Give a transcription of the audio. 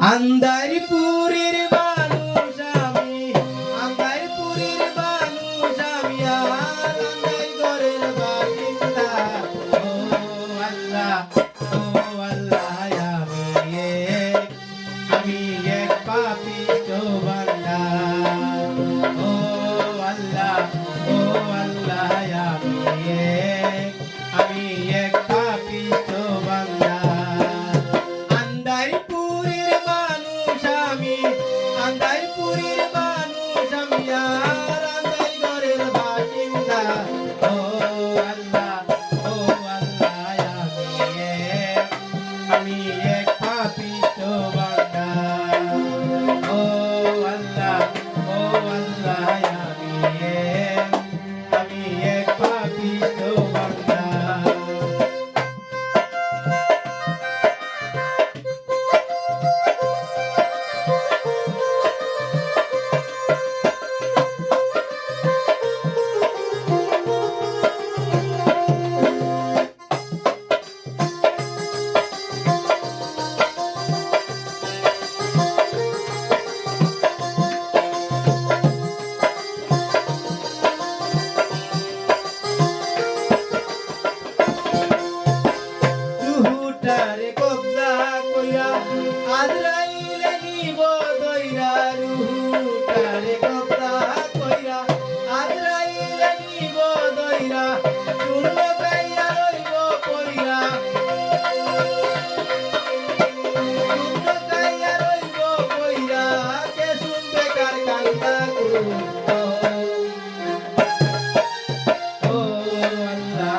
আন্দারিপুরের মানুষ আমি আন্দারিপুরের মানুষ আমি আন্দারি ঘরের বাসিন্দা। ও আল্লাহ ও আল্লাহ আমি Oh.